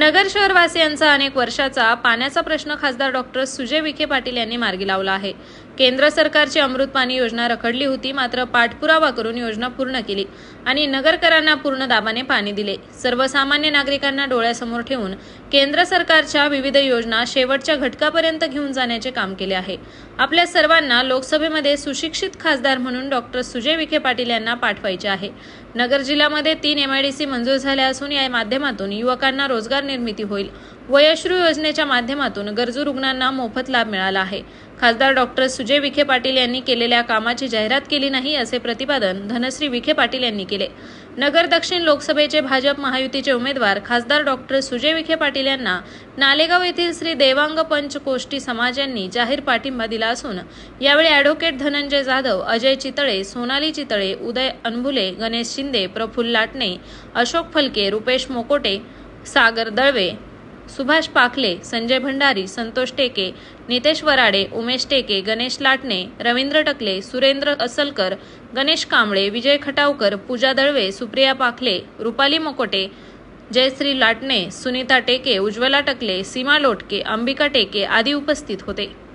नगर शहरवासियांचा अनेक वर्षाचा पाण्याचा प्रश्न खासदार डॉक्टर सुजय विखे पाटील यांनी मार्गी लावला आहे. केंद्र सरकारची अमृत पाणी योजना रखडली होती मात्र पाठपुरावा करून योजना पूर्ण केली आणि नगरकरांना पूर्ण दाबाने पाणी दिले. सर्वसामान्य नागरिकांना डोळ्यासमोर ठेवून केंद्र सरकारच्या विविध योजना शेवटच्या घटकापर्यंत घेऊन जाण्याचे काम केले आहे. आपल्या सर्वांना लोकसभेमध्ये सुशिक्षित खासदार म्हणून डॉक्टर सुजय विखे पाटील यांना पाठवायचे आहे. नगर जिल्ह्यामध्ये तीन एमआयडीसी मंजूर झाल्या असून या माध्यमातून युवकांना रोजगार निर्मिती होईल. वयश्रू योजनेच्या माध्यमातून गरजू रुग्णांना मोफत लाभ मिळाला आहे. खासदार डॉक्टर सुजय विखे पाटील यांनी केलेल्या कामाची जाहिरात केली नाही असे प्रतिपादन धनश्री विखे पाटील यांनी केले. नगर दक्षिण लोकसभेचे भाजप महायुतीचे उमेदवार खासदार डॉक्टर सुजय विखे पाटील यांना नालेगाव येथील श्री देवांग पंच कोष्टी समाज यांनी जाहीर पाठिंबा दिला असून यावेळी ॲडव्होकेट धनंजय जाधव अजय चितळे सोनाली चितळे उदय अनभुले गणेश शिंदे प्रफुल्ल लाटणे अशोक फलके रुपेश मोकोटे सागर दळवे सुभाष पाखले संजय भंडारी संतोष टेके नितेश वराडे उमेश टेके गणेश लाटणे रवींद्र टकले सुरेंद्र असलकर गणेश कांबळे विजय खटावकर पूजा दळवे सुप्रिया पाखले रुपाली मोकोटे जयश्री लाटणे सुनीता टेके उज्ज्वला टकले सीमा लोटके अंबिका टेके आदी उपस्थित होते.